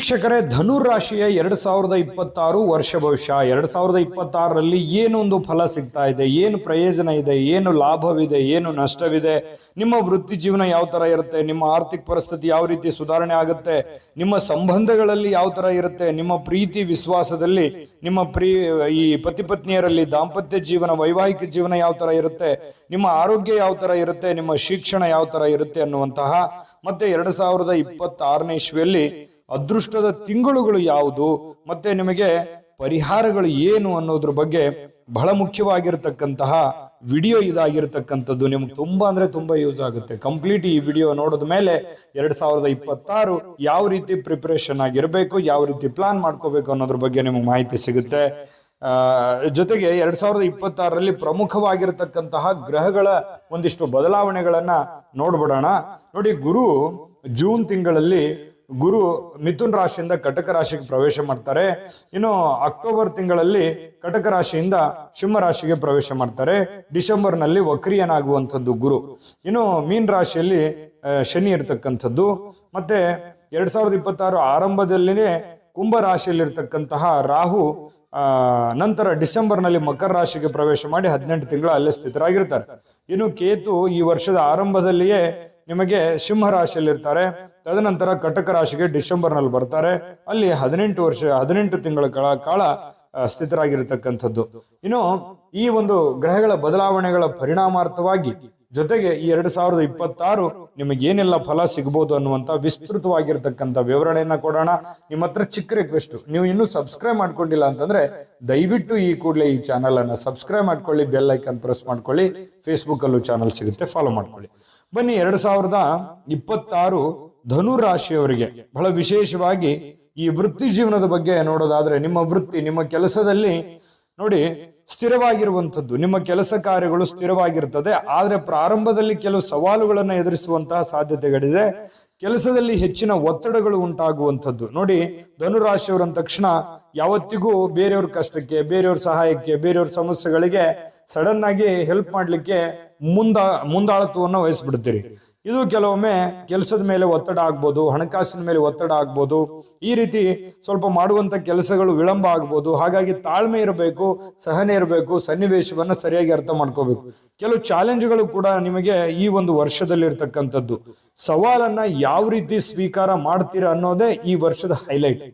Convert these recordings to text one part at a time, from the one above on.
ವೀಕ್ಷಕರೇ ಧನುರಾಶಿಯ ಎರಡ್ ಸಾವಿರದ ಇಪ್ಪತ್ತಾರು ವರ್ಷ ಭವಿಷ್ಯ. ಎರಡ್ ಸಾವಿರದ ಇಪ್ಪತ್ತಾರರಲ್ಲಿ ಏನೊಂದು ಫಲ ಸಿಗ್ತಾ ಇದೆ? ಏನು ಪ್ರಯೋಜನ ಇದೆ? ಏನು ಲಾಭವಿದೆ? ಏನು ನಷ್ಟವಿದೆ? ನಿಮ್ಮ ವೃತ್ತಿ ಜೀವನ ಯಾವ ತರ ಇರುತ್ತೆ? ನಿಮ್ಮ ಆರ್ಥಿಕ ಪರಿಸ್ಥಿತಿ ಯಾವ ರೀತಿ ಸುಧಾರಣೆ ಆಗುತ್ತೆ? ನಿಮ್ಮ ಸಂಬಂಧಗಳಲ್ಲಿ ಯಾವ ತರ ಇರುತ್ತೆ? ನಿಮ್ಮ ಪ್ರೀತಿ ವಿಶ್ವಾಸದಲ್ಲಿ, ನಿಮ್ಮ ಪ್ರೀ, ಈ ಪತಿ ಪತ್ನಿಯರಲ್ಲಿ ದಾಂಪತ್ಯ ಜೀವನ, ವೈವಾಹಿಕ ಜೀವನ ಯಾವ ತರ ಇರುತ್ತೆ? ನಿಮ್ಮ ಆರೋಗ್ಯ ಯಾವ ತರ ಇರುತ್ತೆ? ನಿಮ್ಮ ಶಿಕ್ಷಣ ಯಾವ ತರ ಇರುತ್ತೆ ಅನ್ನುವಂತಹ, ಮತ್ತೆ ಎರಡ್ ಸಾವಿರದ ಇಪ್ಪತ್ತಾರನೇ ಇಸ್ವಿಯಲ್ಲಿ ಅದೃಷ್ಟದ ತಿಂಗಳುಗಳು ಯಾವುದು, ಮತ್ತೆ ನಿಮಗೆ ಪರಿಹಾರಗಳು ಏನು ಅನ್ನೋದ್ರ ಬಗ್ಗೆ ಬಹಳ ಮುಖ್ಯವಾಗಿರತಕ್ಕಂತಹ ವಿಡಿಯೋ ಇದಾಗಿರತಕ್ಕಂಥದ್ದು ನಿಮ್ಗೆ ತುಂಬಾ ಅಂದ್ರೆ ತುಂಬಾ ಯೂಸ್ ಆಗುತ್ತೆ. ಕಂಪ್ಲೀಟ್ ಈ ವಿಡಿಯೋ ನೋಡಿದ ಮೇಲೆ ಎರಡ್ ಸಾವಿರದ ಇಪ್ಪತ್ತಾರು ಯಾವ ರೀತಿ ಪ್ರಿಪರೇಷನ್ ಆಗಿರಬೇಕು, ಯಾವ ರೀತಿ ಪ್ಲಾನ್ ಮಾಡ್ಕೋಬೇಕು ಅನ್ನೋದ್ರ ಬಗ್ಗೆ ನಿಮಗೆ ಮಾಹಿತಿ ಸಿಗುತ್ತೆ. ಜೊತೆಗೆ ಎರಡ್ ಸಾವಿರದ ಇಪ್ಪತ್ತಾರರಲ್ಲಿ ಪ್ರಮುಖವಾಗಿರತಕ್ಕಂತಹ ಗ್ರಹಗಳ ಒಂದಿಷ್ಟು ಬದಲಾವಣೆಗಳನ್ನ ನೋಡ್ಬಿಡೋಣ. ನೋಡಿ, ಗುರು ಜೂನ್ ತಿಂಗಳಲ್ಲಿ ಗುರು ಮಿಥುನ್ ರಾಶಿಯಿಂದ ಕಟಕ ರಾಶಿಗೆ ಪ್ರವೇಶ ಮಾಡ್ತಾರೆ. ಇನ್ನು ಅಕ್ಟೋಬರ್ ತಿಂಗಳಲ್ಲಿ ಕಟಕ ರಾಶಿಯಿಂದ ಸಿಂಹ ರಾಶಿಗೆ ಪ್ರವೇಶ ಮಾಡ್ತಾರೆ. ಡಿಸೆಂಬರ್ನಲ್ಲಿ ವಕ್ರಿಯನಾಗುವಂಥದ್ದು ಗುರು. ಇನ್ನು ಮೀನ್ ರಾಶಿಯಲ್ಲಿ ಶನಿ ಇರ್ತಕ್ಕಂಥದ್ದು. ಮತ್ತೆ ಎರಡ್ ಸಾವಿರದ ಇಪ್ಪತ್ತಾರು ಆರಂಭದಲ್ಲಿನೇ ಕುಂಭ ರಾಶಿಯಲ್ಲಿರ್ತಕ್ಕಂತಹ ರಾಹು, ಆ, ನಂತರ ಡಿಸೆಂಬರ್ನಲ್ಲಿ ಮಕರ ರಾಶಿಗೆ ಪ್ರವೇಶ ಮಾಡಿ ಹದಿನೆಂಟು ತಿಂಗಳು ಅಲ್ಲೇ ಸ್ಥಿತರಾಗಿರ್ತಾರೆ. ಇನ್ನು ಕೇತು ಈ ವರ್ಷದ ಆರಂಭದಲ್ಲಿಯೇ ನಿಮಗೆ ಸಿಂಹ ರಾಶಿಯಲ್ಲಿ ಇರ್ತಾರೆ ತದನಂತರ ಕಟಕ ರಾಶಿಗೆ ಡಿಸೆಂಬರ್ನಲ್ಲಿ ಬರ್ತಾರೆ. ಅಲ್ಲಿ ಹದಿನೆಂಟು ವರ್ಷ, ಹದಿನೆಂಟು ತಿಂಗಳ ಕಾಲ ಸ್ಥಿತರಾಗಿರ್ತಕ್ಕಂಥದ್ದು. ಇನ್ನು ಈ ಒಂದು ಗ್ರಹಗಳ ಬದಲಾವಣೆಗಳ ಪರಿಣಾಮಾರ್ಥವಾಗಿ ಜೊತೆಗೆ ಈ ಎರಡ್ ಸಾವಿರದ ಇಪ್ಪತ್ತಾರು ನಿಮಗೆ ಏನೆಲ್ಲ ಫಲ ಸಿಗಬಹುದು ಅನ್ನುವಂತ ವಿಸ್ತೃತವಾಗಿರ್ತಕ್ಕಂಥ ವಿವರಣೆಯನ್ನ ಕೊಡೋಣ. ನಿಮ್ಮ ಹತ್ರ ಚಿಕ್ಕ ರಿಕ್ವೆಸ್ಟ್ ನೀವು ಇನ್ನೂ ಸಬ್ಸ್ಕ್ರೈಬ್ ಮಾಡ್ಕೊಂಡಿಲ್ಲ ಅಂತಂದ್ರೆ ದಯವಿಟ್ಟು ಈ ಕೂಡಲೇ ಈ ಚಾನಲ್ ಅನ್ನ ಸಬ್ಸ್ಕ್ರೈಬ್ ಮಾಡ್ಕೊಳ್ಳಿ ಬೆಲ್ ಐಕನ್ ಪ್ರೆಸ್ ಮಾಡ್ಕೊಳ್ಳಿ. ಫೇಸ್ಬುಕ್ ಅಲ್ಲೂ ಚಾನಲ್ ಸಿಗುತ್ತೆ ಫಾಲೋ ಮಾಡ್ಕೊಳ್ಳಿ. ಬನ್ನಿ, ಎರಡ್ ಸಾವಿರದ ಇಪ್ಪತ್ತಾರು ಧನು ರಾಶಿಯವರಿಗೆ ಬಹಳ ವಿಶೇಷವಾಗಿ ಈ ವೃತ್ತಿ ಜೀವನದ ಬಗ್ಗೆ ನೋಡೋದಾದ್ರೆ ನಿಮ್ಮ ವೃತ್ತಿ, ನಿಮ್ಮ ಕೆಲಸದಲ್ಲಿ ನೋಡಿ, ಸ್ಥಿರವಾಗಿರುವಂಥದ್ದು. ನಿಮ್ಮ ಕೆಲಸ ಕಾರ್ಯಗಳು ಸ್ಥಿರವಾಗಿರ್ತದೆ. ಆದರೆ ಪ್ರಾರಂಭದಲ್ಲಿ ಕೆಲವು ಸವಾಲುಗಳನ್ನು ಎದುರಿಸುವಂತಹ ಸಾಧ್ಯತೆಗಳಿದೆ. ಕೆಲಸದಲ್ಲಿ ಹೆಚ್ಚಿನ ಒತ್ತಡಗಳು ಉಂಟಾಗುವಂಥದ್ದು. ನೋಡಿ ಧನುರಾಶಿಯವರು ಅಂದ ತಕ್ಷಣ ಯಾವತ್ತಿಗೂ ಬೇರೆಯವ್ರ ಕಷ್ಟಕ್ಕೆ, ಬೇರೆಯವ್ರ ಸಹಾಯಕ್ಕೆ, ಬೇರೆಯವ್ರ ಸಮಸ್ಯೆಗಳಿಗೆ ಸಡನ್ ಆಗಿ ಹೆಲ್ಪ್ ಮಾಡಲಿಕ್ಕೆ ಮುಂದ, ಮುಂದಾಳತ್ವವನ್ನು ವಹಿಸ್ಬಿಡ್ತೀರಿ. ಇದು ಕೆಲವೊಮ್ಮೆ ಕೆಲಸದ ಮೇಲೆ ಒತ್ತಡ ಆಗ್ಬೋದು, ಹಣಕಾಸಿನ ಮೇಲೆ ಒತ್ತಡ ಆಗ್ಬೋದು. ಈ ರೀತಿ ಸ್ವಲ್ಪ ಮಾಡುವಂತ ಕೆಲಸಗಳು ವಿಳಂಬ ಆಗ್ಬೋದು. ಹಾಗಾಗಿ ತಾಳ್ಮೆ ಇರಬೇಕು, ಸಹನೆ ಇರಬೇಕು, ಸನ್ನಿವೇಶವನ್ನ ಸರಿಯಾಗಿ ಅರ್ಥ ಮಾಡ್ಕೋಬೇಕು. ಕೆಲವು ಚಾಲೆಂಜ್ಗಳು ಕೂಡ ನಿಮಗೆ ಈ ಒಂದು ವರ್ಷದಲ್ಲಿ ಇರ್ತಕ್ಕಂಥದ್ದು ಸವಾಲನ್ನ ಯಾವ ರೀತಿ ಸ್ವೀಕಾರ ಮಾಡ್ತೀರಾ ಅನ್ನೋದೇ ಈ ವರ್ಷದ ಹೈಲೈಟ್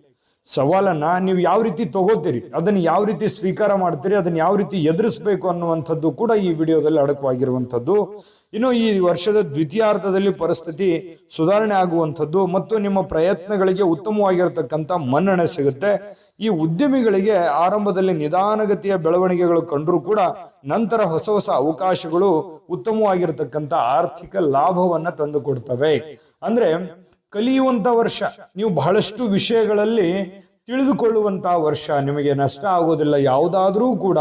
ಸವಾಲನ್ನ ನೀವು ಯಾವ ರೀತಿ ತಗೋತೀರಿ, ಅದನ್ನ ಯಾವ ರೀತಿ ಸ್ವೀಕಾರ ಮಾಡ್ತೀರಿ, ಅದನ್ನ ಯಾವ ರೀತಿ ಎದುರಿಸ್ಬೇಕು ಅನ್ನುವಂಥದ್ದು ಕೂಡ ಈ ವಿಡಿಯೋದಲ್ಲಿ ಅಡಕವಾಗಿರುವಂಥದ್ದು. ಇನ್ನು ಈ ವರ್ಷದ ದ್ವಿತೀಯಾರ್ಧದಲ್ಲಿ ಪರಿಸ್ಥಿತಿ ಸುಧಾರಣೆ ಆಗುವಂಥದ್ದು ಮತ್ತು ನಿಮ್ಮ ಪ್ರಯತ್ನಗಳಿಗೆ ಉತ್ತಮವಾಗಿರತಕ್ಕಂಥ ಮನ್ನಣೆ ಸಿಗುತ್ತೆ. ಈ ಉದ್ಯಮಿಗಳಿಗೆ ಆರಂಭದಲ್ಲಿ ನಿಧಾನಗತಿಯ ಬೆಳವಣಿಗೆಗಳು ಕಂಡರೂ ಕೂಡ ನಂತರ ಹೊಸ ಹೊಸ ಅವಕಾಶಗಳು ಉತ್ತಮವಾಗಿರತಕ್ಕಂಥ ಆರ್ಥಿಕ ಲಾಭವನ್ನು ತಂದು ಕೊಡ್ತವೆ ಅಂದ್ರೆ ಕಲಿಯುವಂತ ವರ್ಷ, ನೀವು ಬಹಳಷ್ಟು ವಿಷಯಗಳಲ್ಲಿ ತಿಳಿದುಕೊಳ್ಳುವಂತ ವರ್ಷ ನಿಮಗೆ ನಷ್ಟ ಆಗೋದಿಲ್ಲ. ಯಾವುದಾದ್ರೂ ಕೂಡ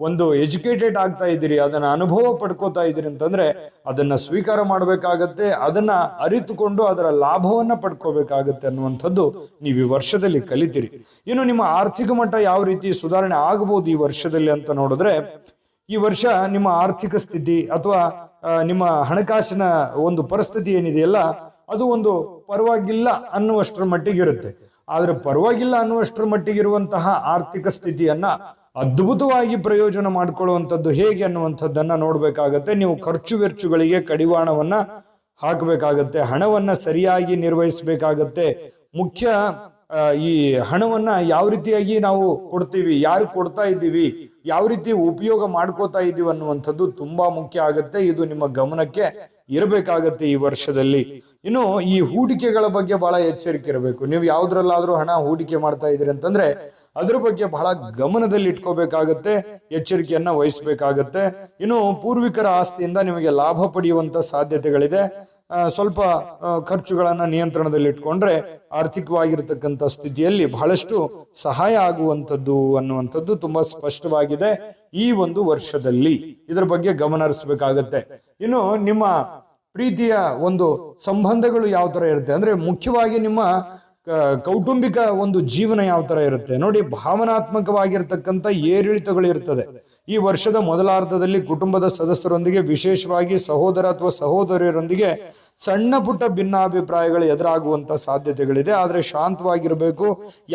ಒಂದು ಎಜುಕೇಟೆಡ್ ಆಗ್ತಾ ಇದ್ದೀರಿ, ಅದನ್ನ ಅನುಭವ ಪಡ್ಕೋತಾ ಇದ್ದೀರಿ ಅಂತಂದ್ರೆ ಅದನ್ನ ಸ್ವೀಕಾರ ಮಾಡಬೇಕಾಗತ್ತೆ, ಅದನ್ನ ಅರಿತುಕೊಂಡು ಅದರ ಲಾಭವನ್ನ ಪಡ್ಕೋಬೇಕಾಗತ್ತೆ ಅನ್ನುವಂಥದ್ದು ನೀವು ಈ ವರ್ಷದಲ್ಲಿ ಕಲಿತೀರಿ. ಇನ್ನು ನಿಮ್ಮ ಆರ್ಥಿಕ ಮಟ್ಟ ಯಾವ ರೀತಿ ಸುಧಾರಣೆ ಆಗಬಹುದು ಈ ವರ್ಷದಲ್ಲಿ ಅಂತ ನೋಡಿದ್ರೆ, ಈ ವರ್ಷ ನಿಮ್ಮ ಆರ್ಥಿಕ ಸ್ಥಿತಿ ಅಥವಾ ನಿಮ್ಮ ಹಣಕಾಸಿನ ಒಂದು ಪರಿಸ್ಥಿತಿ ಏನಿದೆಯಲ್ಲ, ಅದು ಒಂದು ಪರವಾಗಿಲ್ಲ ಅನ್ನುವಷ್ಟರ ಮಟ್ಟಿಗೆ ಇರುತ್ತೆ ಆದರೆ ಪರವಾಗಿಲ್ಲ ಅನ್ನುವಷ್ಟರ ಮಟ್ಟಿಗೆ ಇರುವಂತಹ ಆರ್ಥಿಕ ಸ್ಥಿತಿಯನ್ನ ಅದ್ಭುತವಾಗಿ ಪ್ರಯೋಜನ ಮಾಡಿಕೊಳ್ಳುವಂಥದ್ದು ಹೇಗೆ ಅನ್ನುವಂಥದ್ದನ್ನ ನೋಡ್ಬೇಕಾಗತ್ತೆ. ನೀವು ಖರ್ಚು ವೆಚ್ಚಗಳಿಗೆ ಕಡಿವಾಣವನ್ನ ಹಾಕಬೇಕಾಗತ್ತೆ, ಹಣವನ್ನ ಸರಿಯಾಗಿ ನಿರ್ವಹಿಸಬೇಕಾಗತ್ತೆ. ಮುಖ್ಯ ಈ ಹಣವನ್ನ ಯಾವ ರೀತಿಯಾಗಿ ನಾವು ಕೊಡ್ತೀವಿ, ಯಾರು ಕೊಡ್ತಾ ಇದ್ದೀವಿ ಯಾವ ರೀತಿ ಉಪಯೋಗ ಮಾಡ್ಕೋತಾ ಇದ್ದೀವಿ ಅನ್ನುವಂಥದ್ದು ತುಂಬಾ ಮುಖ್ಯ ಆಗುತ್ತೆ. ಇದು ನಿಮ್ಮ ಗಮನಕ್ಕೆ ಇರಬೇಕಾಗತ್ತೆ ಈ ವರ್ಷದಲ್ಲಿ. ಇನ್ನು ಈ ಹೂಡಿಕೆಗಳ ಬಗ್ಗೆ ಬಹಳ ಎಚ್ಚರಿಕೆ ಇರಬೇಕು. ನೀವು ಯಾವ್ದ್ರಲ್ಲಾದ್ರೂ ಹಣ ಹೂಡಿಕೆ ಮಾಡ್ತಾ ಇದ್ದೀರಿ ಅಂತಂದ್ರೆ ಅದ್ರ ಬಗ್ಗೆ ಬಹಳ ಗಮನದಲ್ಲಿ ಇಟ್ಕೋಬೇಕಾಗತ್ತೆ, ಎಚ್ಚರಿಕೆಯನ್ನ ವಹಿಸ್ಬೇಕಾಗತ್ತೆ. ಇನ್ನು ಪೂರ್ವಿಕರ ಆಸ್ತಿಯಿಂದ ನಿಮಗೆ ಲಾಭ ಪಡೆಯುವಂತ ಸಾಧ್ಯತೆಗಳಿದೆ. ಸ್ವಲ್ಪ ಖರ್ಚುಗಳನ್ನು ನಿಯಂತ್ರಣದಲ್ಲಿ ಇಟ್ಕೊಂಡ್ರೆ ಆರ್ಥಿಕವಾಗಿರ್ತಕ್ಕಂಥ ಸ್ಥಿತಿಯಲ್ಲಿ ಬಹಳಷ್ಟು ಸಹಾಯ ಆಗುವಂಥದ್ದು ಅನ್ನುವಂಥದ್ದು ತುಂಬಾ ಸ್ಪಷ್ಟವಾಗಿದೆ ಈ ಒಂದು ವರ್ಷದಲ್ಲಿ. ಇದರ ಬಗ್ಗೆ ಗಮನ ಹರಿಸಬೇಕಾಗತ್ತೆ. ಇನ್ನು ನಿಮ್ಮ ಪ್ರೀತಿಯ ಒಂದು ಸಂಬಂಧಗಳು ಯಾವ ತರ ಇರುತ್ತೆ? ಅಂದ್ರೆ ಮುಖ್ಯವಾಗಿ ನಿಮ್ಮ ಕೌಟುಂಬಿಕ ಒಂದು ಜೀವನ ಯಾವ ತರ ಇರುತ್ತೆ? ನೋಡಿ, ಭಾವನಾತ್ಮಕವಾಗಿರ್ತಕ್ಕಂಥ ಏರಿಳಿತಗಳು ಇರ್ತದೆ. ಈ ವರ್ಷದ ಮೊದಲಾರ್ಧದಲ್ಲಿ ಕುಟುಂಬದ ಸದಸ್ಯರೊಂದಿಗೆ, ವಿಶೇಷವಾಗಿ ಸಹೋದರ ಅಥವಾ ಸಹೋದರಿಯರೊಂದಿಗೆ ಸಣ್ಣ ಪುಟ್ಟ ಭಿನ್ನಾಭಿಪ್ರಾಯಗಳು ಎದುರಾಗುವಂತ ಸಾಧ್ಯತೆಗಳಿದೆ. ಆದರೆ ಶಾಂತವಾಗಿರಬೇಕು.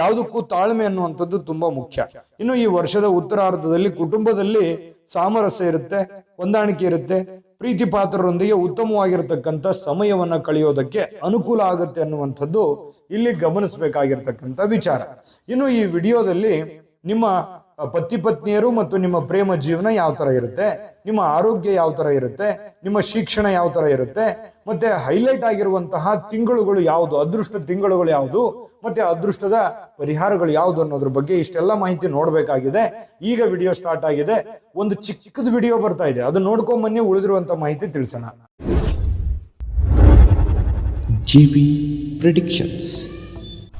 ಯಾವುದಕ್ಕೂ ತಾಳ್ಮೆ ಅನ್ನುವಂಥದ್ದು ತುಂಬಾ ಮುಖ್ಯ. ಇನ್ನು ಈ ವರ್ಷದ ಉತ್ತರಾರ್ಧದಲ್ಲಿ ಕುಟುಂಬದಲ್ಲಿ ಸಾಮರಸ್ಯ ಇರುತ್ತೆ, ಹೊಂದಾಣಿಕೆ ಇರುತ್ತೆ. ಪ್ರೀತಿ ಪಾತ್ರರೊಂದಿಗೆ ಉತ್ತಮವಾಗಿರತಕ್ಕಂಥ ಸಮಯವನ್ನ ಕಳೆಯೋದಕ್ಕೆ ಅನುಕೂಲ ಆಗುತ್ತೆ ಅನ್ನುವಂಥದ್ದು ಇಲ್ಲಿ ಗಮನಿಸಬೇಕಾಗಿರ್ತಕ್ಕಂಥ ವಿಚಾರ. ಇನ್ನು ಈ ವಿಡಿಯೋದಲ್ಲಿ ನಿಮ್ಮ ಪತಿ ಪತ್ನಿಯರು ಮತ್ತು ನಿಮ್ಮ ಪ್ರೇಮ ಜೀವನ ಯಾವ ತರ ಇರುತ್ತೆ? ನಿಮ್ಮ ಆರೋಗ್ಯ ಯಾವ ತರ ಇರುತ್ತೆ? ನಿಮ್ಮ ಶಿಕ್ಷಣ ಯಾವ ತರ ಇರುತ್ತೆ? ಮತ್ತೆ ಹೈಲೈಟ್ ಆಗಿರುವಂತಹ ತಿಂಗಳುಗಳು ಯಾವುದು? ಅದೃಷ್ಟ ತಿಂಗಳುಗಳು ಯಾವುದು? ಮತ್ತೆ ಅದೃಷ್ಟದ ಪರಿಹಾರಗಳು ಯಾವುದು ಅನ್ನೋದ್ರ ಬಗ್ಗೆ ಇಷ್ಟೆಲ್ಲ ಮಾಹಿತಿ ನೋಡಬೇಕಾಗಿದೆ. ಈಗ ವಿಡಿಯೋ ಸ್ಟಾರ್ಟ್ ಆಗಿದೆ. ಒಂದು ಚಿಕ್ಕದ ವಿಡಿಯೋ ಬರ್ತಾ ಇದೆ. ಅದು ನೋಡ್ಕೊಂಡ್ ಬನ್ನಿ, ಉಳಿದಿರುವಂತ ಮಾಹಿತಿ ತಿಳಿಸೋಣ. GB Predictions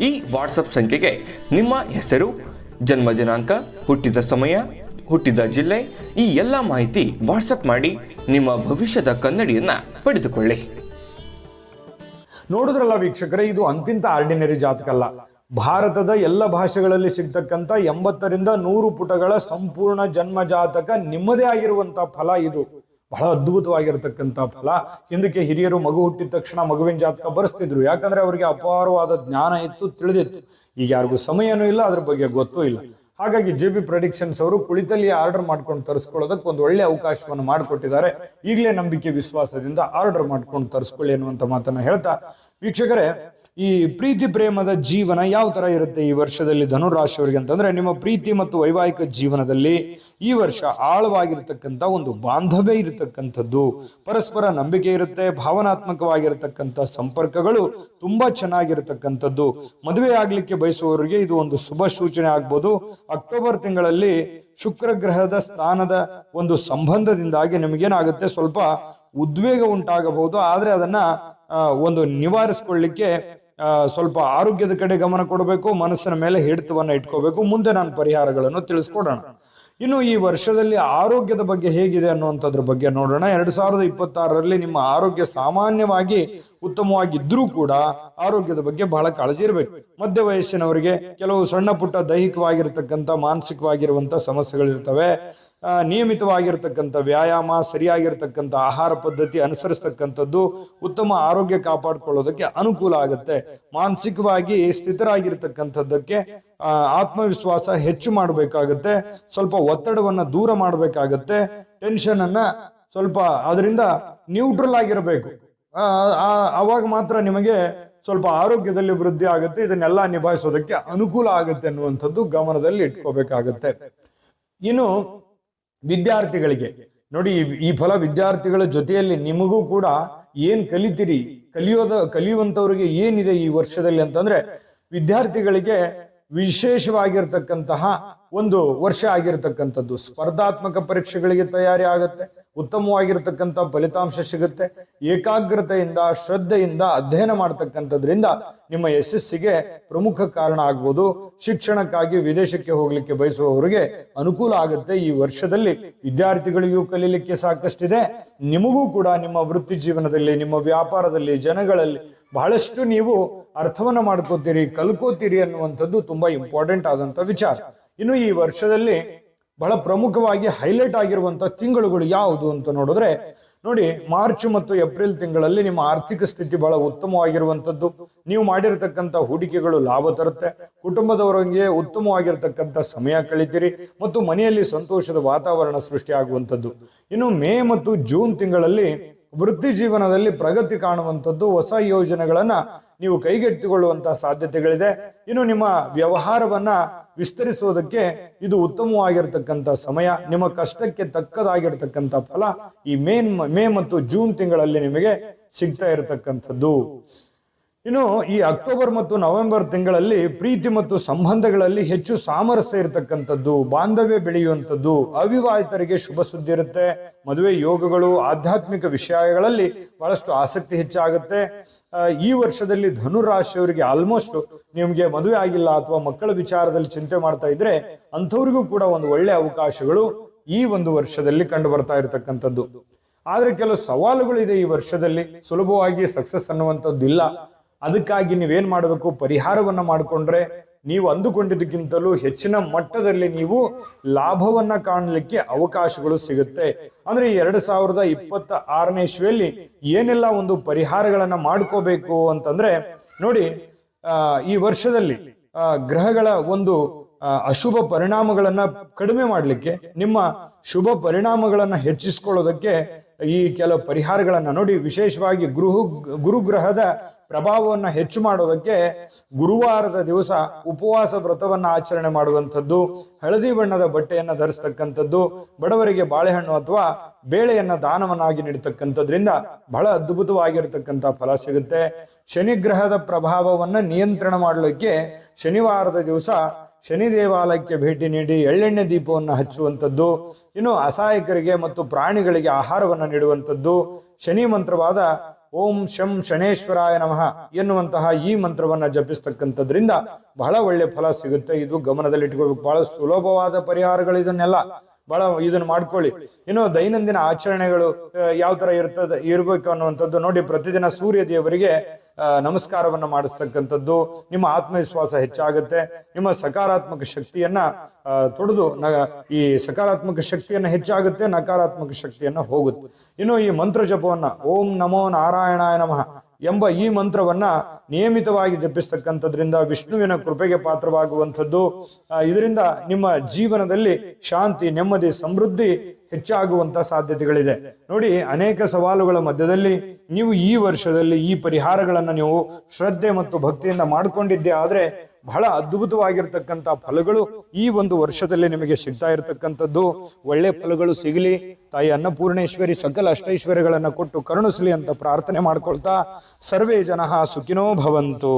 ಈ ವಾಟ್ಸಪ್ ಸಂಖ್ಯೆಗೆ ನಿಮ್ಮ ಹೆಸರು, ಜನ್ಮ ದಿನಾಂಕ, ಹುಟ್ಟಿದ ಸಮಯ, ಹುಟ್ಟಿದ ಜಿಲ್ಲೆ, ಈ ಎಲ್ಲ ಮಾಹಿತಿ ವಾಟ್ಸಪ್ ಮಾಡಿ ನಿಮ್ಮ ಭವಿಷ್ಯದ ಕನ್ನಡಿಯನ್ನ ಪಡೆದುಕೊಳ್ಳಿ. ನೋಡಿದ್ರಲ್ಲ ವೀಕ್ಷಕರೇ, ಇದು ಅಂತಿಂತ ಆರ್ಡಿನರಿ ಜಾತಕ ಅಲ್ಲ. ಭಾರತದ ಎಲ್ಲ ಭಾಷೆಗಳಲ್ಲಿ ಸಿಗ್ತಕ್ಕಂಥ ಎಂಬತ್ತರಿಂದ ನೂರು ಪುಟಗಳ ಸಂಪೂರ್ಣ ಜನ್ಮ ಜಾತಕ ನಿಮ್ಮದೇ ಆಗಿರುವಂತ ಫಲ ಇದು. ಬಹಳ ಅದ್ಭುತವಾಗಿರ್ತಕ್ಕಂಥ ಫಲ. ಹಿಂದಕ್ಕೆ ಹಿರಿಯರು ಮಗು ಹುಟ್ಟಿದ ತಕ್ಷಣ ಮಗುವಿನ ಜಾತಕ ಬರೆಸ್ತಿದ್ರು. ಯಾಕಂದ್ರೆ ಅವರಿಗೆ ಅಪಾರವಾದ ಜ್ಞಾನ ಇತ್ತು, ತಿಳಿದಿತ್ತು. ಈಗ ಯಾರಿಗೂ ಸಮಯನೂ ಇಲ್ಲ, ಅದ್ರ ಬಗ್ಗೆ ಗೊತ್ತೂ ಇಲ್ಲ. ಹಾಗಾಗಿ ಜೆ ಬಿ ಪ್ರೊಡಿಕ್ಷನ್ಸ್ ಅವರು ಕುಳಿತಲ್ಲಿ ಆರ್ಡರ್ ಮಾಡ್ಕೊಂಡು ತರಿಸ್ಕೊಳ್ಳೋದಕ್ಕೆ ಒಂದು ಒಳ್ಳೆ ಅವಕಾಶವನ್ನು ಮಾಡಿಕೊಟ್ಟಿದ್ದಾರೆ. ಈಗಲೇ ನಂಬಿಕೆ, ವಿಶ್ವಾಸದಿಂದ ಆರ್ಡರ್ ಮಾಡ್ಕೊಂಡು ತರಿಸ್ಕೊಳ್ಳಿ ಅನ್ನುವಂಥ ಮಾತನ್ನ ಹೇಳ್ತಾ, ವೀಕ್ಷಕರೇ ಈ ಪ್ರೀತಿ ಪ್ರೇಮದ ಜೀವನ ಯಾವ ತರ ಇರುತ್ತೆ ಈ ವರ್ಷದಲ್ಲಿ ಧನುರಾಶಿಯವರಿಗೆ ಅಂತಂದ್ರೆ ನಿಮ್ಮ ಪ್ರೀತಿ ಮತ್ತು ವೈವಾಹಿಕ ಜೀವನದಲ್ಲಿ ಈ ವರ್ಷ ಆಳವಾಗಿರ್ತಕ್ಕಂಥ ಒಂದು ಬಾಂಧವ್ಯ ಇರತಕ್ಕಂಥದ್ದು. ಪರಸ್ಪರ ನಂಬಿಕೆ ಇರುತ್ತೆ, ಭಾವನಾತ್ಮಕವಾಗಿರತಕ್ಕಂಥ ಸಂಪರ್ಕಗಳು ತುಂಬಾ ಚೆನ್ನಾಗಿರತಕ್ಕಂಥದ್ದು. ಮದುವೆ ಆಗ್ಲಿಕ್ಕೆ ಬಯಸುವವರಿಗೆ ಇದು ಒಂದು ಶುಭ ಸೂಚನೆ ಆಗ್ಬೋದು. ಅಕ್ಟೋಬರ್ ತಿಂಗಳಲ್ಲಿ ಶುಕ್ರ ಗ್ರಹದ ಸ್ಥಾನದ ಒಂದು ಸಂಬಂಧದಿಂದಾಗಿ ನಿಮಗೇನಾಗುತ್ತೆ? ಸ್ವಲ್ಪ ಉದ್ವೇಗ ಉಂಟಾಗಬಹುದು. ಆದ್ರೆ ಅದನ್ನ ಒಂದು ನಿವಾರಿಸ್ಕೊಳ್ಳಿಕ್ಕೆ ಸ್ವಲ್ಪ ಆರೋಗ್ಯದ ಕಡೆ ಗಮನ ಕೊಡಬೇಕು, ಮನಸ್ಸಿನ ಮೇಲೆ ಹಿಡಿತವನ್ನು ಇಟ್ಕೋಬೇಕು. ಮುಂದೆ ನಾನು ಪರಿಹಾರಗಳನ್ನು ತಿಳಿಸ್ಕೊಡೋಣ. ಇನ್ನು ಈ ವರ್ಷದಲ್ಲಿ ಆರೋಗ್ಯದ ಬಗ್ಗೆ ಹೇಗಿದೆ ಅನ್ನುವಂಥದ್ರ ಬಗ್ಗೆ ನೋಡೋಣ. ಎರಡು ಸಾವಿರದ ಇಪ್ಪತ್ತಾರರಲ್ಲಿ ನಿಮ್ಮ ಆರೋಗ್ಯ ಸಾಮಾನ್ಯವಾಗಿ ಉತ್ತಮವಾಗಿದ್ರೂ ಕೂಡ ಆರೋಗ್ಯದ ಬಗ್ಗೆ ಬಹಳ ಕಾಳಜಿ ಇರಬೇಕು. ಮಧ್ಯ ವಯಸ್ಸಿನವರಿಗೆ ಕೆಲವು ಸಣ್ಣ ಪುಟ್ಟ ದೈಹಿಕವಾಗಿರ್ತಕ್ಕಂಥ, ಮಾನಸಿಕವಾಗಿರುವಂಥ ಸಮಸ್ಯೆಗಳಿರ್ತವೆ. ನಿಯಮಿತವಾಗಿರ್ತಕ್ಕಂಥ ವ್ಯಾಯಾಮ, ಸರಿಯಾಗಿರ್ತಕ್ಕಂಥ ಆಹಾರ ಪದ್ಧತಿ ಅನುಸರಿಸ್ತಕ್ಕಂಥದ್ದು ಉತ್ತಮ ಆರೋಗ್ಯ ಕಾಪಾಡಿಕೊಳ್ಳೋದಕ್ಕೆ ಅನುಕೂಲ ಆಗುತ್ತೆ. ಮಾನಸಿಕವಾಗಿ ಸ್ಥಿತರಾಗಿರ್ತಕ್ಕಂಥದ್ದಕ್ಕೆ ಆತ್ಮವಿಶ್ವಾಸ ಹೆಚ್ಚು ಮಾಡಬೇಕಾಗುತ್ತೆ. ಸ್ವಲ್ಪ ಒತ್ತಡವನ್ನು ದೂರ ಮಾಡಬೇಕಾಗತ್ತೆ. ಟೆನ್ಷನ್ ಅನ್ನ ಸ್ವಲ್ಪ ಅದರಿಂದ ನ್ಯೂಟ್ರಲ್ ಆಗಿರಬೇಕು. ಅವಾಗ ಮಾತ್ರ ನಿಮಗೆ ಸ್ವಲ್ಪ ಆರೋಗ್ಯದಲ್ಲಿ ವೃದ್ಧಿ ಆಗುತ್ತೆ, ಇದನ್ನೆಲ್ಲ ನಿಭಾಯಿಸೋದಕ್ಕೆ ಅನುಕೂಲ ಆಗುತ್ತೆ ಅನ್ನುವಂಥದ್ದು ಗಮನದಲ್ಲಿ ಇಟ್ಕೋಬೇಕಾಗತ್ತೆ. ಇನ್ನು ವಿದ್ಯಾರ್ಥಿಗಳಿಗೆ, ನೋಡಿ ಈ- ಈ ಫಲ ವಿದ್ಯಾರ್ಥಿಗಳ ಜೊತೆಯಲ್ಲಿ ನಿಮಗೂ ಕೂಡ ಏನ್ ಕಲಿತೀರಿ, ಕಲಿಯೋದ ಕಲಿಯುವಂತವ್ರಿಗೆ ಏನಿದೆ ಈ ವರ್ಷದಲ್ಲಿ ಅಂತಂದ್ರೆ ವಿದ್ಯಾರ್ಥಿಗಳಿಗೆ ವಿಶೇಷವಾಗಿರ್ತಕ್ಕಂತಹ ಒಂದು ವರ್ಷ ಆಗಿರ್ತಕ್ಕಂಥದ್ದು. ಸ್ಪರ್ಧಾತ್ಮಕ ಪರೀಕ್ಷೆಗಳಿಗೆ ತಯಾರಿ ಆಗುತ್ತೆ ಉತ್ತಮವಾಗಿರ್ತಕ್ಕಂಥ ಫಲಿತಾಂಶ ಸಿಗುತ್ತೆ. ಏಕಾಗ್ರತೆಯಿಂದ, ಶ್ರದ್ಧೆಯಿಂದ ಅಧ್ಯಯನ ಮಾಡ್ತಕ್ಕಂಥದ್ರಿಂದ ನಿಮ್ಮ ಯಶಸ್ಸಿಗೆ ಪ್ರಮುಖ ಕಾರಣ ಆಗ್ಬೋದು. ಶಿಕ್ಷಣಕ್ಕಾಗಿ ವಿದೇಶಕ್ಕೆ ಹೋಗ್ಲಿಕ್ಕೆ ಬಯಸುವವರಿಗೆ ಅನುಕೂಲ ಆಗುತ್ತೆ. ಈ ವರ್ಷದಲ್ಲಿ ವಿದ್ಯಾರ್ಥಿಗಳಿಗೂ ಕಲೀಲಿಕ್ಕೆ ಸಾಕಷ್ಟಿದೆ. ನಿಮಗೂ ಕೂಡ ನಿಮ್ಮ ವೃತ್ತಿ ಜೀವನದಲ್ಲಿ, ನಿಮ್ಮ ವ್ಯಾಪಾರದಲ್ಲಿ, ಜನಗಳಲ್ಲಿ ಬಹಳಷ್ಟು ನೀವು ಅರ್ಥವನ್ನ ಮಾಡ್ಕೋತೀರಿ, ಕಲ್ಕೋತೀರಿ ಅನ್ನುವಂಥದ್ದು ತುಂಬಾ ಇಂಪಾರ್ಟೆಂಟ್ ಆದಂತ ವಿಚಾರ. ಇನ್ನು ಈ ವರ್ಷದಲ್ಲಿ ಬಹಳ ಪ್ರಮುಖವಾಗಿ ಹೈಲೈಟ್ ಆಗಿರುವಂತ ತಿಂಗಳುಗಳು ಯಾವುದು ಅಂತ ನೋಡಿದ್ರೆ, ನೋಡಿ ಮಾರ್ಚ್ ಮತ್ತು ಏಪ್ರಿಲ್ ತಿಂಗಳಲ್ಲಿ ನಿಮ್ಮ ಆರ್ಥಿಕ ಸ್ಥಿತಿ ಬಹಳ ಉತ್ತಮವಾಗಿರುವಂತದ್ದು ನೀವು ಮಾಡಿರತಕ್ಕಂಥ ಹೂಡಿಕೆಗಳು ಲಾಭ ತರುತ್ತೆ. ಕುಟುಂಬದವರಿಗೆ ಉತ್ತಮವಾಗಿರ್ತಕ್ಕಂಥ ಸಮಯ ಕಳಿತೀರಿ ಮತ್ತು ಮನೆಯಲ್ಲಿ ಸಂತೋಷದ ವಾತಾವರಣ ಸೃಷ್ಟಿಯಾಗುವಂಥದ್ದು ಇನ್ನು ಮೇ ಮತ್ತು ಜೂನ್ ತಿಂಗಳಲ್ಲಿ ವೃತ್ತಿ ಜೀವನದಲ್ಲಿ ಪ್ರಗತಿ ಕಾಣುವಂಥದ್ದು ಹೊಸ ಯೋಜನೆಗಳನ್ನ ನೀವು ಕೈಗೆತ್ತಿಕೊಳ್ಳುವಂತಹ ಸಾಧ್ಯತೆಗಳಿದೆ. ಇನ್ನು ನಿಮ್ಮ ವ್ಯವಹಾರವನ್ನ ವಿಸ್ತರಿಸುವುದಕ್ಕೆ ಇದು ಉತ್ತಮವಾಗಿರ್ತಕ್ಕಂಥ ಸಮಯ, ನಿಮ್ಮ ಕಷ್ಟಕ್ಕೆ ತಕ್ಕದಾಗಿರ್ತಕ್ಕಂಥ ಫಲ ಈ ಮೇನ್ ಮೇ ಮತ್ತು ಜೂನ್ ತಿಂಗಳಲ್ಲಿ ನಿಮಗೆ ಸಿಗ್ತಾ ಇರತಕ್ಕಂಥದ್ದು. ಇನ್ನು ಈ ಅಕ್ಟೋಬರ್ ಮತ್ತು ನವೆಂಬರ್ ತಿಂಗಳಲ್ಲಿ ಪ್ರೀತಿ ಮತ್ತು ಸಂಬಂಧಗಳಲ್ಲಿ ಹೆಚ್ಚು ಸಾಮರಸ್ಯ ಇರತಕ್ಕಂಥದ್ದು ಬಾಂಧವ್ಯ ಬೆಳೆಯುವಂಥದ್ದು ಅವಿವಾಹಿತರಿಗೆ ಶುಭ ಸುದ್ದಿ ಇರುತ್ತೆ ಮದುವೆ ಯೋಗಗಳು ಆಧ್ಯಾತ್ಮಿಕ ವಿಷಯಗಳಲ್ಲಿ ಬಹಳಷ್ಟು ಆಸಕ್ತಿ ಹೆಚ್ಚಾಗುತ್ತೆ. ಈ ವರ್ಷದಲ್ಲಿ ಧನುರಾಶಿಯವರಿಗೆ ಆಲ್ಮೋಸ್ಟ್ ನಿಮಗೆ ಮದುವೆ ಆಗಿಲ್ಲ ಅಥವಾ ಮಕ್ಕಳ ವಿಚಾರದಲ್ಲಿ ಚಿಂತೆ ಮಾಡ್ತಾ ಇದ್ರೆ ಅಂಥವ್ರಿಗೂ ಕೂಡ ಒಂದು ಒಳ್ಳೆ ಅವಕಾಶಗಳು ಈ ಒಂದು ವರ್ಷದಲ್ಲಿ ಕಂಡು ಬರ್ತಾ ಇರತಕ್ಕಂಥದ್ದು. ಆದರೆ ಕೆಲವು ಸವಾಲುಗಳಿದೆ ಈ ವರ್ಷದಲ್ಲಿ. ಸುಲಭವಾಗಿ ಸಕ್ಸಸ್ ಅನ್ನುವಂಥದ್ದು ಇಲ್ಲ ಅದಕ್ಕಾಗಿ ನೀವೇನ್ ಮಾಡಬೇಕು? ಪರಿಹಾರವನ್ನ ಮಾಡಿಕೊಂಡ್ರೆ ನೀವು ಅಂದುಕೊಂಡಿದ್ದಕ್ಕಿಂತಲೂ ಹೆಚ್ಚಿನ ಮಟ್ಟದಲ್ಲಿ ನೀವು ಲಾಭವನ್ನ ಕಾಣಲಿಕ್ಕೆ ಅವಕಾಶಗಳು ಸಿಗುತ್ತೆ. ಅಂದ್ರೆ ಎರಡ್ ಸಾವಿರದ ಇಪ್ಪತ್ತ ಆರನೇ ಇಸ್ವಿಯಲ್ಲಿ ಏನೆಲ್ಲ ಒಂದು ಪರಿಹಾರಗಳನ್ನ ಮಾಡ್ಕೋಬೇಕು ಅಂತಂದ್ರೆ, ನೋಡಿ ಈ ವರ್ಷದಲ್ಲಿ ಗ್ರಹಗಳ ಒಂದು ಅಶುಭ ಪರಿಣಾಮಗಳನ್ನ ಕಡಿಮೆ ಮಾಡಲಿಕ್ಕೆ, ನಿಮ್ಮ ಶುಭ ಪರಿಣಾಮಗಳನ್ನ ಹೆಚ್ಚಿಸ್ಕೊಳ್ಳೋದಕ್ಕೆ ಈ ಕೆಲವು ಪರಿಹಾರಗಳನ್ನ ನೋಡಿ, ವಿಶೇಷವಾಗಿ ಗುರು ಗುರುಗ್ರಹದ ಪ್ರಭಾವವನ್ನ ಹೆಚ್ಚು ಮಾಡೋದಕ್ಕೆ ಗುರುವಾರದ ದಿವಸ ಉಪವಾಸ ವ್ರತವನ್ನು ಆಚರಣೆ ಮಾಡುವಂಥದ್ದು, ಹಳದಿ ಬಣ್ಣದ ಬಟ್ಟೆಯನ್ನು ಧರಿಸ್ತಕ್ಕಂಥದ್ದು, ಬಡವರಿಗೆ ಬಾಳೆಹಣ್ಣು ಅಥವಾ ಬೇಳೆಯನ್ನು ದಾನವನ್ನಾಗಿ ನೀಡತಕ್ಕಂಥದ್ರಿಂದ ಬಹಳ ಅದ್ಭುತವಾಗಿರತಕ್ಕಂಥ ಫಲ ಸಿಗುತ್ತೆ. ಶನಿ ಗ್ರಹದ ಪ್ರಭಾವವನ್ನ ನಿಯಂತ್ರಣ ಮಾಡಲಿಕ್ಕೆ ಶನಿವಾರದ ದಿವಸ ಶನಿ ದೇವಾಲಯಕ್ಕೆ ಭೇಟಿ ನೀಡಿ ಎಳ್ಳೆಣ್ಣೆ ದೀಪವನ್ನು ಹಚ್ಚುವಂಥದ್ದು, ಇನ್ನು ಅಸಹಾಯಕರಿಗೆ ಮತ್ತು ಪ್ರಾಣಿಗಳಿಗೆ ಆಹಾರವನ್ನು ನೀಡುವಂಥದ್ದು, ಶನಿ ಮಂತ್ರವಾದ ಓಂ ಶಂ ಶನೇಶ್ವರಾಯ ನಮಃ ಎನ್ನುವಂತಹ ಈ ಮಂತ್ರವನ್ನ ಜಪಿಸ್ತಕ್ಕಂಥದ್ರಿಂದ ಬಹಳ ಒಳ್ಳೆ ಫಲ ಸಿಗುತ್ತೆ. ಇದು ಗಮನದಲ್ಲಿಟ್ಕೋಬೇಕು. ಬಹಳ ಸುಲಭವಾದ ಪರಿಹಾರಗಳು ಇದನ್ನೆಲ್ಲ ಬಹಳ ಇದನ್ನ ಮಾಡ್ಕೊಳ್ಳಿ. ಇನ್ನು ದೈನಂದಿನ ಆಚರಣೆಗಳು ಯಾವ ತರ ಇರ್ತದೆ, ಇರಬೇಕು ಅನ್ನುವಂಥದ್ದು ನೋಡಿ, ಪ್ರತಿದಿನ ಸೂರ್ಯ ದೇವರಿಗೆ ನಮಸ್ಕಾರವನ್ನು ಮಾಡಿಸ್ತಕ್ಕಂಥದ್ದು, ನಿಮ್ಮ ಆತ್ಮವಿಶ್ವಾಸ ಹೆಚ್ಚಾಗುತ್ತೆ, ನಿಮ್ಮ ಸಕಾರಾತ್ಮಕ ಶಕ್ತಿಯನ್ನ ತೊಡೆದು ನ, ಈ ಸಕಾರಾತ್ಮಕ ಶಕ್ತಿಯನ್ನ ಹೆಚ್ಚಾಗುತ್ತೆ, ನಕಾರಾತ್ಮಕ ಶಕ್ತಿಯನ್ನ ಹೋಗುತ್ತೆ. ಇನ್ನು ಈ ಮಂತ್ರ ಜಪವನ್ನ, ಓಂ ನಮೋ ನಾರಾಯಣಾಯ ನಮಃ ಎಂಬ ಈ ಮಂತ್ರವನ್ನ ನಿಯಮಿತವಾಗಿ ಜಪಿಸ್ತಕ್ಕಂಥದ್ರಿಂದ ವಿಷ್ಣುವಿನ ಕೃಪೆಗೆ ಪಾತ್ರವಾಗುವಂಥದ್ದು. ಇದರಿಂದ ನಿಮ್ಮ ಜೀವನದಲ್ಲಿ ಶಾಂತಿ ನೆಮ್ಮದಿ ಸಮೃದ್ಧಿ ಹೆಚ್ಚಾಗುವಂತ ಸಾಧ್ಯತೆಗಳಿದೆ. ನೋಡಿ, ಅನೇಕ ಸವಾಲುಗಳ ಮಧ್ಯದಲ್ಲಿ ನೀವು ಈ ವರ್ಷದಲ್ಲಿ ಈ ಪರಿಹಾರಗಳನ್ನ ನೀವು ಶ್ರದ್ಧೆ ಮತ್ತು ಭಕ್ತಿಯಿಂದ ಮಾಡಿಕೊಂಡಿದ್ದೆ. ಆದ್ರೆ ಬಹಳ ಅದ್ಭುತವಾಗಿರ್ತಕ್ಕಂಥ ಫಲಗಳು ಈ ಒಂದು ವರ್ಷದಲ್ಲಿ ನಿಮಗೆ ಸಿಗ್ತಾ ಇರತಕ್ಕಂಥದ್ದು. ಒಳ್ಳೆ ಫಲಗಳು ಸಿಗಲಿ. ತಾಯಿ ಅನ್ನಪೂರ್ಣೇಶ್ವರಿ ಸಕಲ ಅಷ್ಟೈಶ್ವರ್ಯಗಳನ್ನು ಕೊಟ್ಟು ಕರುಣಿಸಲಿ ಅಂತ ಪ್ರಾರ್ಥನೆ ಮಾಡ್ಕೊಳ್ತಾ ಸರ್ವೇ ಜನ ಸುಖಿನೋ ಭವಂತು.